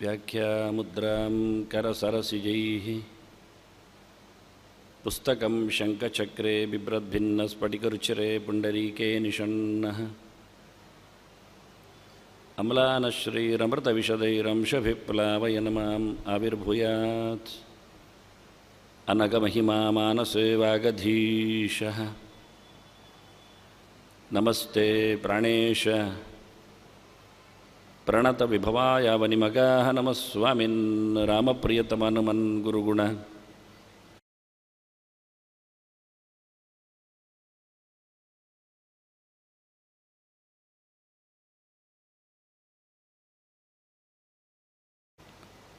व्याख्यामुद्रां करसरसिजैः पुस्तकं शङ्खचक्रे बिभ्रद्भिन्नस्फटिकरुचिरे पुण्डरीके निषण्णः। अम्लानश्रीरमृतविशदैरंशभिप्लावयन माम् आविर्भूयात्। अनगमहिमा मानसे वागधीशः। नमस्ते प्राणेश। प्रणतविभवाय वनिमगाः नमः स्वामिन् रामप्रियतमनुमन् गुरुगुण।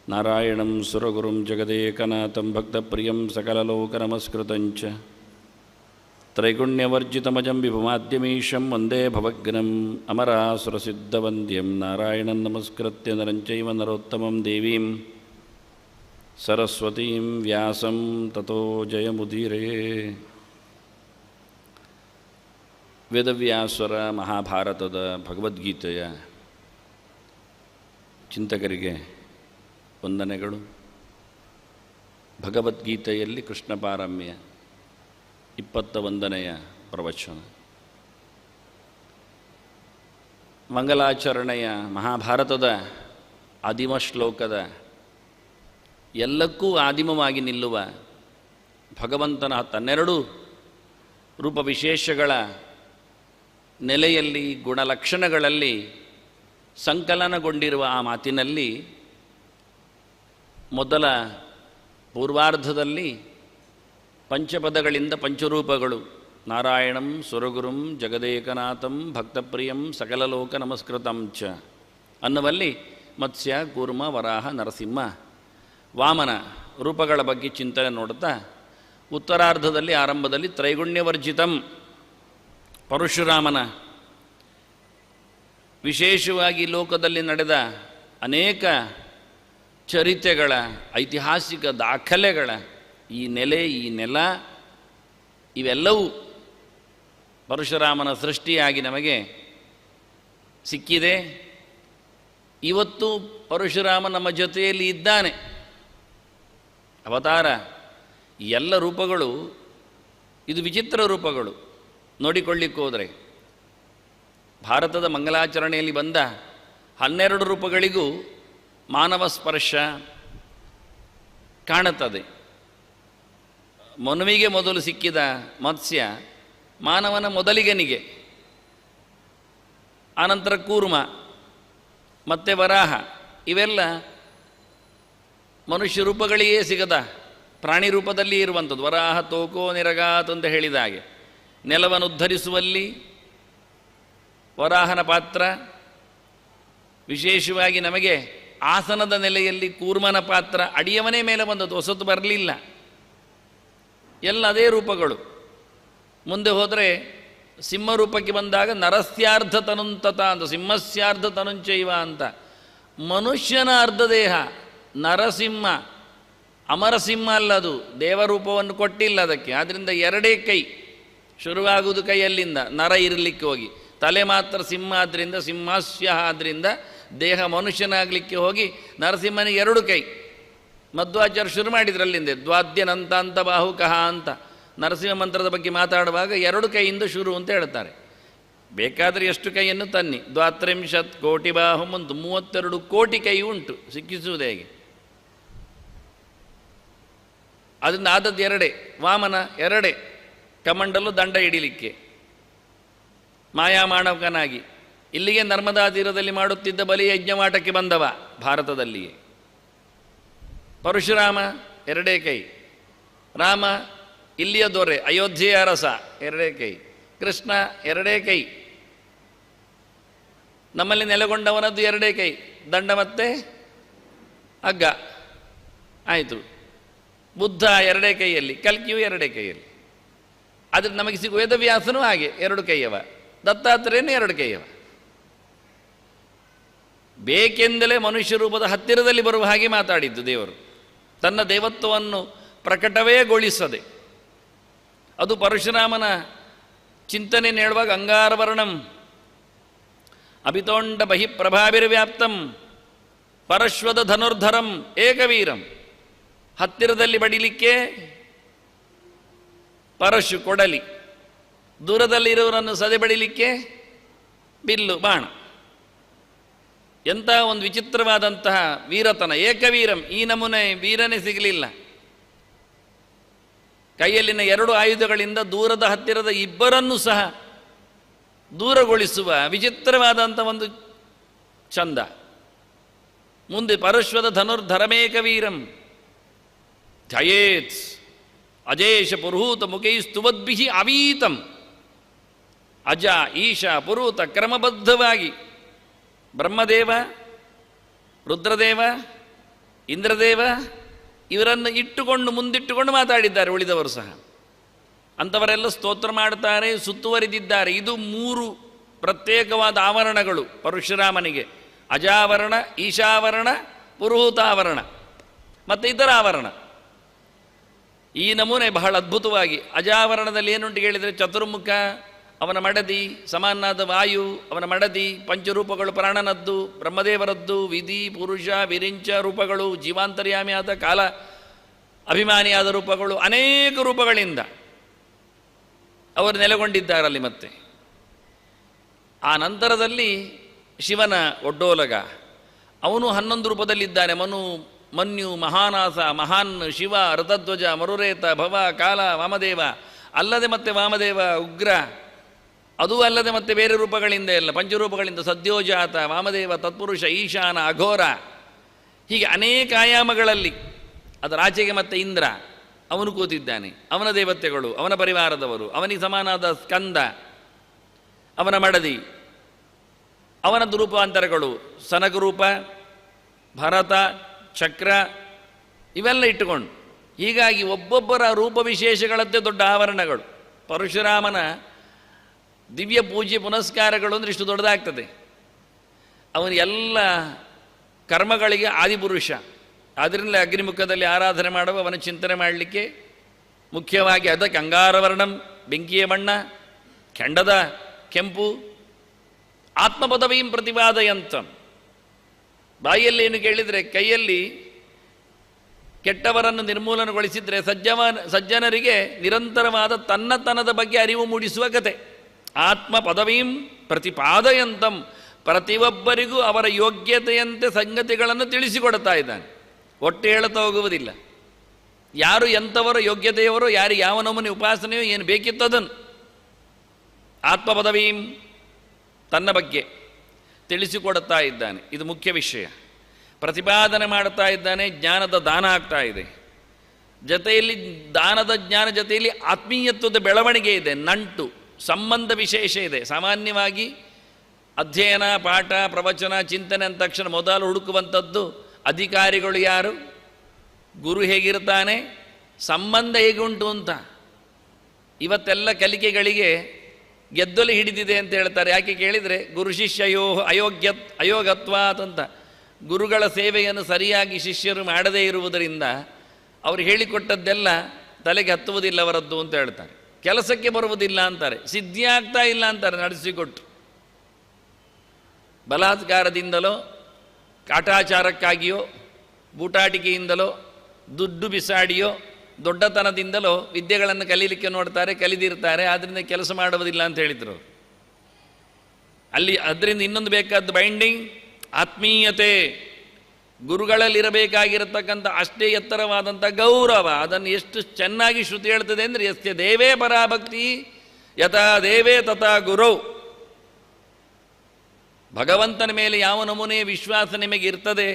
नारायणं सुरगुरुं जगदेकनाथं भक्तप्रियं सकललोकनमस्कृतं च त्रैगुण्यवर्जितमजं विभुमाद्यमीशं वन्दे भवग्नम् अमरासुरसिद्धवन्द्यं नारायणं नमस्कृत्य नरं चैव नरोत्तमं देवीं सरस्वतीं व्यासं ततो जयमुदीरे ವೇದವ್ಯಾಸರ ಮಹಾಭಾರತದ ಭಗವದ್ಗೀತೆಯ ಚಿಂತಕರಿಗೆ ವಂದನೆಗಳು ಭಗವದ್ಗೀತೆಯಲ್ಲಿ ಕೃಷ್ಣ ಪಾರಮ್ಯ ಇಪ್ಪತ್ತ ಒಂದನೆಯ ಪ್ರವಚನ. ಮಂಗಲಾಚರಣೆಯ ಮಹಾಭಾರತದ ಆದಿಮ ಶ್ಲೋಕದ ಎಲ್ಲಕ್ಕೂ ಆದಿಮವಾಗಿ ನಿಲ್ಲುವ ಭಗವಂತನ ತನ್ನೆರಡು ರೂಪವಿಶೇಷಗಳ ನೆಲೆಯಲ್ಲಿ, ಗುಣಲಕ್ಷಣಗಳಲ್ಲಿ ಸಂಕಲನಗೊಂಡಿರುವ ಆ ಮಾತಿನಲ್ಲಿ ಮೊದಲ ಪೂರ್ವಾರ್ಧದಲ್ಲಿ ಪಂಚಪದಗಳಿಂದ ಪಂಚರೂಪಗಳು. ನಾರಾಯಣಂ, ಸುರಗುರುಂ, ಜಗದೇಕನಾಥಂ, ಭಕ್ತಪ್ರಿಯಂ, ಸಕಲಲೋಕ ನಮಸ್ಕೃತಂ ಚ. ಅನ್ನುವಲ್ಲಿ ಮತ್ಸ್ಯ, ಕೂರ್ಮ, ವರಾಹ, ನರಸಿಂಹ. ವಾಮನ ರೂಪಗಳ ಬಗ್ಗೆ ಚಿಂತನೆ ನೋಡುತ್ತಾ, ಉತ್ತರಾರ್ಧದಲ್ಲಿ ಆರಂಭದಲ್ಲಿ ತ್ರೈಗುಣ್ಯವರ್ಜಿತಂ. ಪರಶುರಾಮನ ವಿಶೇಷವಾಗಿ ಲೋಕದಲ್ಲಿ ನಡೆದ ಅನೇಕ ಚರಿತೆಗಳ ಐತಿಹಾಸಿಕ ದಾಖಲೆಗಳ ಈ ನೆಲೆ, ಈ ನೆಲ, ಇವೆಲ್ಲವೂ ಪರಶುರಾಮನ ಸೃಷ್ಟಿಯಾಗಿ ನಮಗೆ ಸಿಕ್ಕಿದೆ. ಇವತ್ತು ಪರಶುರಾಮ ನಮ್ಮ ಜೊತೆಯಲ್ಲಿ ಇದ್ದಾನೆ. ಅವತಾರ ಎಲ್ಲ ರೂಪಗಳು, ಇದು ವಿಚಿತ್ರ ರೂಪಗಳು. ನೋಡಿಕೊಳ್ಳಿಕ್ಕೆ ಹೋದರೆ ಭಾರತದ ಮಂಗಲಾಚರಣೆಯಲ್ಲಿ ಬಂದ ಹನ್ನೆರಡು ರೂಪಗಳಿಗೂ ಮಾನವ ಸ್ಪರ್ಶ ಕಾಣುತ್ತದೆ. ಮನುವಿಗೆ ಮೊದಲು ಸಿಕ್ಕಿದ ಮತ್ಸ್ಯ, ಮಾನವನ ಮೊದಲಿಗನಿಗೆ. ಆನಂತರ ಕೂರ್ಮ, ಮತ್ತೆ ವರಾಹ, ಇವೆಲ್ಲ ಮನುಷ್ಯ ರೂಪಗಳಿಗೇ ಸಿಗದ, ಪ್ರಾಣಿ ರೂಪದಲ್ಲಿ ಇರುವಂಥದ್ದು. ವರಾಹ ತೋಕೋ ನಿರಗಾತ್ ಅಂತ ಹೇಳಿದ ಹಾಗೆ. ನೆಲವನ್ನು ಉದ್ಧರಿಸುವಲ್ಲಿ ವರಾಹನ ಪಾತ್ರ, ವಿಶೇಷವಾಗಿ ನಮಗೆ ಆಸನದ ನೆಲೆಯಲ್ಲಿ ಕೂರ್ಮನ ಪಾತ್ರ ಅಡಿಯವನೇ ಮೇಲೆ ಬಂದದ್ದು. ಹೊಸತು ಬರಲಿಲ್ಲ. ಎಲ್ಲ ಅದೇ ರೂಪಗಳು. ಮುಂದೆ ಹೋದರೆ ಸಿಂಹ ರೂಪಕ್ಕೆ ಬಂದಾಗ ನರಸ್ಯಾರ್ಧ ತನುಂತತ ಅಂತ ಸಿಂಹಸ್ಯಾರ್ಧ ತನುಂಚೈವ ಅಂತ. ಮನುಷ್ಯನ ಅರ್ಧ ದೇಹ ನರಸಿಂಹ, ಅಮರಸಿಂಹ ಅಲ್ಲ ಅದು, ದೇವರೂಪವನ್ನು ಕೊಟ್ಟಿಲ್ಲ ಅದಕ್ಕೆ. ಆದ್ದರಿಂದ ಎರಡೇ ಕೈ ಶುರುವಾಗುವುದು ಕೈಯಲ್ಲಿಂದ, ನರ ಇರಲಿಕ್ಕೆ ಹೋಗಿ. ತಲೆ ಮಾತ್ರ ಸಿಂಹ ಆದ್ದರಿಂದ ಸಿಂಹಾಸ್ಯ ಆದ್ದರಿಂದ ದೇಹ ಮನುಷ್ಯನಾಗಲಿಕ್ಕೆ ಹೋಗಿ ನರಸಿಂಹನಿಗೆ ಎರಡು ಕೈ. ಮಧ್ವಾಚಾರ್ಯ ಶುರು ಮಾಡಿದ್ರಲ್ಲಿಂದ ದ್ವಾದ್ಯನಂತಾಂತ ಬಾಹುಕಃ ಅಂತ. ನರಸಿಂಹ ಮಂತ್ರದ ಬಗ್ಗೆ ಮಾತಾಡುವಾಗ ಎರಡು ಕೈಯಿಂದ ಶುರು ಅಂತ ಹೇಳ್ತಾರೆ ಬೇಕಾದರೆ ಎಷ್ಟು ಕೈಯನ್ನು ತನ್ನಿ? ದ್ವಾತ್ರಿಂಶತ್ ಕೋಟಿ ಬಾಹು ಮತ್ತು ಮೂವತ್ತೆರಡು ಕೋಟಿ ಕೈ ಉಂಟು, ಸಿಕ್ಕಿಸುವುದು ಹೇಗೆ? ಅದರಿಂದ ಆದದ್ದು ಎರಡೇ, ವಾಮನ ಎರಡೇ, ಕಮಂಡಲು ದಂಡ ಹಿಡಿಲಿಕ್ಕೆ. ಮಾಯಾಮಾಣವಕನಾಗಿ ಇಲ್ಲಿಗೆ ನರ್ಮದಾ ತೀರದಲ್ಲಿ ಮಾಡುತ್ತಿದ್ದ ಬಲಿ ಯಜ್ಞವಾಟಕ್ಕೆ ಬಂದವ ಭಾರತದಲ್ಲಿಯೇ. ಪರಶುರಾಮ, ಎರಡೇ ಕೈ. ರಾಮ, ಇಲ್ಲಿಯ ದೊರೆ, ಅಯೋಧ್ಯೆಯ ಅರಸ, ಎರಡೇ ಕೈ. ಕೃಷ್ಣ, ಎರಡೇ ಕೈ. ನಮ್ಮಲ್ಲಿ ನೆಲೆಗೊಂಡವನದ್ದು ಎರಡೇ ಕೈ. ದಂಡ ಮತ್ತೆ ಹಗ್ಗ. ಆಯಿತು. ಬುದ್ಧ ಎರಡೇ ಕೈಯಲ್ಲಿ, ಕಲ್ಕಿಯು ಎರಡೇ ಕೈಯಲ್ಲಿ. ಆದರೆ ನಮಗೆ ಸಿಗುವ ವೇದವ್ಯಾಸನೂ ಹಾಗೆ, ಎರಡು ಕೈಯವ. ದತ್ತಾತ್ರೇಯನು ಎರಡು ಕೈಯವ. ಬೇಕೆಂದಲೇ ಮನುಷ್ಯ ರೂಪದ ಹತ್ತಿರದಲ್ಲಿ ಬರುವ ಹಾಗೆ ಮಾತಾಡಿದ್ದು ದೇವರು. ತನ್ನ ದೇವತ್ವವನ್ನು ಪ್ರಕಟವೇ ಗೊಳಿಸದೆ. ಅದು ಪರಶುರಾಮನ ಚಿಂತನೆ ಹೇಳುವಾಗ ಅಂಗಾರವರ್ಣಂ. ಅಭಿತೋಂಡ ಬಹಿ ಪ್ರಭಾವಿರ್ವ್ಯಾಪ್ತಂ ಪರಶ್ವದ ಧನುರ್ಧರಂ ಏಕವೀರಂ. ಹತ್ತಿರದಲ್ಲಿ ಬಡಿಲಿಕ್ಕೆ ಪರಶು ಕೊಡಲಿ. ದೂರದಲ್ಲಿರುವವರನ್ನು ಸದೆ ಬಡಿಲಿಕ್ಕೆ ಬಿಲ್ಲು ಬಾಣ. ಎಂಥ ಒಂದು ವಿಚಿತ್ರವಾದಂತಹ ವೀರತನ, ಏಕವೀರಂ, ಈ ನಮೂನೆ ವೀರನೇ ಸಿಗಲಿಲ್ಲ. ಕೈಯಲ್ಲಿನ ಎರಡು ಆಯುಧಗಳಿಂದ ದೂರದ ಹತ್ತಿರದ ಇಬ್ಬರನ್ನು ಸಹ ದೂರಗೊಳಿಸುವ ವಿಚಿತ್ರವಾದಂಥ ಒಂದು ಚಂದ. ಮುಂದೆ ಪರಶ್ವದ ಧನುರ್ಧರಮೇಕವೀರಂ ಧಯೇತ್ ಅಜೇಶ ಪುರುಹೂತ ಮುಖೈಸ್ತುವದ್ಭಿಹಿ ಅವೀತಂ. ಅಜ ಈಶ ಪುರುಹೂತ ಕ್ರಮಬದ್ಧವಾಗಿ. ಬ್ರಹ್ಮದೇವ, ರುದ್ರದೇವ, ಇಂದ್ರದೇವ, ಇವರನ್ನು ಇಟ್ಟುಕೊಂಡು ಮುಂದಿಟ್ಟುಕೊಂಡು ಮಾತಾಡಿದ್ದಾರೆ ಉಳಿದವರು ಸಹ. ಅಂಥವರೆಲ್ಲ ಸ್ತೋತ್ರ ಮಾಡ್ತಾರೆ ಸುತ್ತುವರಿದಿದ್ದಾರೆ. ಇದು ಮೂರು ಪ್ರತ್ಯೇಕವಾದ ಆವರಣಗಳು ಪರಶುರಾಮನಿಗೆ. ಅಜಾವರಣ, ಈಶಾವರಣ, ಪುರುಹೂತಾವರಣ ಮತ್ತು ಇತರ ಆವರಣ. ಈ ನಮೂನೆ ಬಹಳ ಅದ್ಭುತವಾಗಿ ಅಜಾವರಣದಲ್ಲಿ ಏನುಂಟು ಹೇಳಿದರೆ ಚತುರ್ಮುಖ ಅವನ ಮಡದಿ ಸಮಾನಾದ ವಾಯು, ಅವನ ಮಡದಿ ಪಂಚರೂಪಗಳು ಪ್ರಾಣನದ್ದು, ಬ್ರಹ್ಮದೇವರದ್ದು, ವಿಧಿ, ಪುರುಷ, ವಿರಿಂಚ ರೂಪಗಳು, ಜೀವಾಂತರ್ಯಾಮಿಯಾದ ಕಾಲ, ಅಭಿಮಾನಿಯಾದ ರೂಪಗಳು ಅನೇಕ ರೂಪಗಳಿಂದ ಅವರು ನೆಲೆಗೊಂಡಿದ್ದಾರಲ್ಲಿ ಮತ್ತೆ. ಆ ನಂತರದಲ್ಲಿ ಶಿವನ ಒಡ್ಡೋಲಗ, ಅವನು ಹನ್ನೊಂದು ರೂಪದಲ್ಲಿದ್ದಾನೆ. ಮನು, ಮನ್ಯು, ಮಹಾನಾಸ, ಮಹಾನ್, ಶಿವ, ರಥಧ್ವಜ, ಮರುರೇತ, ಭವ, ಕಾಲ, ವಾಮದೇವ, ಅಲ್ಲದೆ ಮತ್ತೆ ವಾಮದೇವ, ಉಗ್ರ ಅದೂ ಅಲ್ಲದೆ ಮತ್ತೆ ಬೇರೆ ರೂಪಗಳಿಂದ ಎಲ್ಲ, ಪಂಚರೂಪಗಳಿಂದ ಸದ್ಯೋಜಾತ, ವಾಮದೇವ, ತತ್ಪುರುಷ, ಈಶಾನ, ಅಘೋರ, ಹೀಗೆ ಅನೇಕ ಆಯಾಮಗಳಲ್ಲಿ ಅದರ ಆಚೆಗೆ ಮತ್ತೆ ಇಂದ್ರ, ಅವನು ಕೂತಿದ್ದಾನೆ. ಅವನ ದೇವತೆಗಳು, ಅವನ ಪರಿವಾರದವರು, ಅವನಿಗೆ ಸಮಾನಾದ ಸ್ಕಂದ, ಅವನ ಮಡದಿ ಅವನ ರೂಪಾಂತರಗಳು ಸನಗರೂಪ, ಭರತ, ಚಕ್ರ, ಇವೆಲ್ಲ ಇಟ್ಟುಕೊಂಡು, ಹೀಗಾಗಿ ಒಬ್ಬೊಬ್ಬರ ರೂಪ ವಿಶೇಷಗಳದ್ದೇ ದೊಡ್ಡ ಆವರಣಗಳು. ಪರಶುರಾಮನ ದಿವ್ಯ ಪೂಜೆ ಪುನಸ್ಕಾರಗಳು ಅಂದರೆ ಇಷ್ಟು ದೊಡ್ಡದಾಗ್ತದೆ. ಅವನ ಎಲ್ಲ ಕರ್ಮಗಳಿಗೆ ಆದಿಪುರುಷ. ಅದರಿಂದ ಅಗ್ನಿಮುಖದಲ್ಲಿ ಆರಾಧನೆ ಮಾಡುವ, ಅವನ ಚಿಂತನೆ ಮಾಡಲಿಕ್ಕೆ ಮುಖ್ಯವಾಗಿ ಅದಕ್ಕೆ ಅಂಗಾರವರ್ಣಂ, ಬೆಂಕಿಯ ಬಣ್ಣ, ಕೆಂಡದ ಕೆಂಪು, ಆತ್ಮಪದವೀಂ ಪ್ರತಿಪಾದಯಂತ. ಬಾಯಲ್ಲಿ ಏನು ಕೇಳಿದರೆ, ಕೈಯಲ್ಲಿ ಕೆಟ್ಟವರನ್ನು ನಿರ್ಮೂಲನಗೊಳಿಸಿದರೆ ಸಜ್ಜವ, ಸಜ್ಜನರಿಗೆ ನಿರಂತರವಾದ ತನ್ನತನದ ಬಗ್ಗೆ ಅರಿವು ಮೂಡಿಸುವ ಕತೆ. ಆತ್ಮ ಪದವೀಂ ಪ್ರತಿಪಾದಯಂತಂ. ಪ್ರತಿಯೊಬ್ಬರಿಗೂ ಅವರ ಯೋಗ್ಯತೆಯಂತೆ ಸಂಗತಿಗಳನ್ನು ತಿಳಿಸಿಕೊಡ್ತಾ ಇದ್ದಾನೆ. ಒಟ್ಟು ಹೇಳುತ್ತಾ ಹೋಗುವುದಿಲ್ಲ. ಯಾರು ಎಂಥವರ ಯೋಗ್ಯತೆಯವರು, ಯಾರು ಯಾವ ನಮೂನೆ ಉಪಾಸನೆಯೋ ಏನು ಬೇಕಿತ್ತು ಅದನ್ನು. ಆತ್ಮ ಪದವೀಂ ತನ್ನ ಬಗ್ಗೆ ತಿಳಿಸಿಕೊಡುತ್ತಾ ಇದ್ದಾನೆ. ಇದು ಮುಖ್ಯ ವಿಷಯ. ಪ್ರತಿಪಾದನೆ ಮಾಡುತ್ತಾ ಇದ್ದಾನೆ, ಜ್ಞಾನದ ದಾನ ಆಗ್ತಾ ಇದೆ. ಜೊತೆಯಲ್ಲಿ ದಾನದ ಜ್ಞಾನ ಜೊತೆಯಲ್ಲಿ ಆತ್ಮೀಯತ್ವದ ಬೆಳವಣಿಗೆ ಇದೆ, ನಂಟು. ಸಂಬಂಧ ವಿಶೇಷ ಇದೆ. ಸಾಮಾನ್ಯವಾಗಿ ಅಧ್ಯಯನ, ಪಾಠ, ಪ್ರವಚನ, ಚಿಂತನೆ ಅಂದ ತಕ್ಷಣ ಮೊದಲು ಹುಡುಕುವಂಥದ್ದು ಅಧಿಕಾರಿಗಳು ಯಾರು? ಗುರು ಹೇಗಿರ್ತಾನೆ? ಸಂಬಂಧ ಹೇಗುಂಟು ಅಂತ. ಇವತ್ತೆಲ್ಲ ಕಲಿಕೆಗಳಿಗೆ ಗೆದ್ದಲು ಹಿಡಿದಿದೆ ಅಂತ ಹೇಳ್ತಾರೆ. ಯಾಕೆ ಕೇಳಿದರೆ ಗುರು ಶಿಷ್ಯಯೋ ಅಯೋಗ್ಯ, ಅಯೋಗತ್ವಾತ್ ಅಂತ. ಗುರುಗಳ ಸೇವೆಯನ್ನು ಸರಿಯಾಗಿ ಶಿಷ್ಯರು ಮಾಡದೇ ಇರುವುದರಿಂದ ಅವರು ಹೇಳಿಕೊಟ್ಟದ್ದೆಲ್ಲ ತಲೆಗೆ ಹತ್ತುವುದಿಲ್ಲವರದ್ದು ಅಂತ ಹೇಳ್ತಾರೆ. ಕೆಲಸಕ್ಕೆ ಬರುವುದಿಲ್ಲ ಅಂತಾರೆ ಸಿದ್ಧಿ ಆಗ್ತಾ ಇಲ್ಲ ಅಂತಾರೆ, ನಡೆಸಿಕೊಟ್ಟು. ಬಲಾತ್ಕಾರದಿಂದಲೋ, ಕಾಟಾಚಾರಕ್ಕಾಗಿಯೋ, ಬೂಟಾಟಿಕೆಯಿಂದಲೋ, ದುಡ್ಡು ಬಿಸಾಡಿಯೋ, ದೊಡ್ಡತನದಿಂದಲೋ ವಿದ್ಯೆಗಳನ್ನು ಕಲೀಲಿಕ್ಕೆ ನೋಡ್ತಾರೆ, ಕಲಿದಿರ್ತಾರೆ ಆದ್ದರಿಂದ ಕೆಲಸ ಮಾಡುವುದಿಲ್ಲ ಅಂತ ಹೇಳಿದರು. ಅಲ್ಲಿ ಅದರಿಂದ ಇನ್ನೊಂದು ಬೇಕಾದ ಬೈಂಡಿಂಗ್ ಆತ್ಮೀಯತೆ. ಗುರುಗಳಲ್ಲಿರಬೇಕಾಗಿರತಕ್ಕಂಥ ಅಷ್ಟೇ ಎತ್ತರವಾದಂಥ ಗೌರವ. ಅದನ್ನು ಎಷ್ಟು ಚೆನ್ನಾಗಿ ಶ್ರುತಿ ಹೇಳ್ತದೆ ಅಂದರೆ ಎಸ್ಯ ದೇವೇ ಪರಾಭಕ್ತಿ, ಯಥಾ ದೇವೇ ತಥಾ ಗುರು. ಭಗವಂತನ ಮೇಲೆ ಯಾವ ನಮೂನೆಯ ವಿಶ್ವಾಸ ನಿಮಗೆ ಇರ್ತದೆ,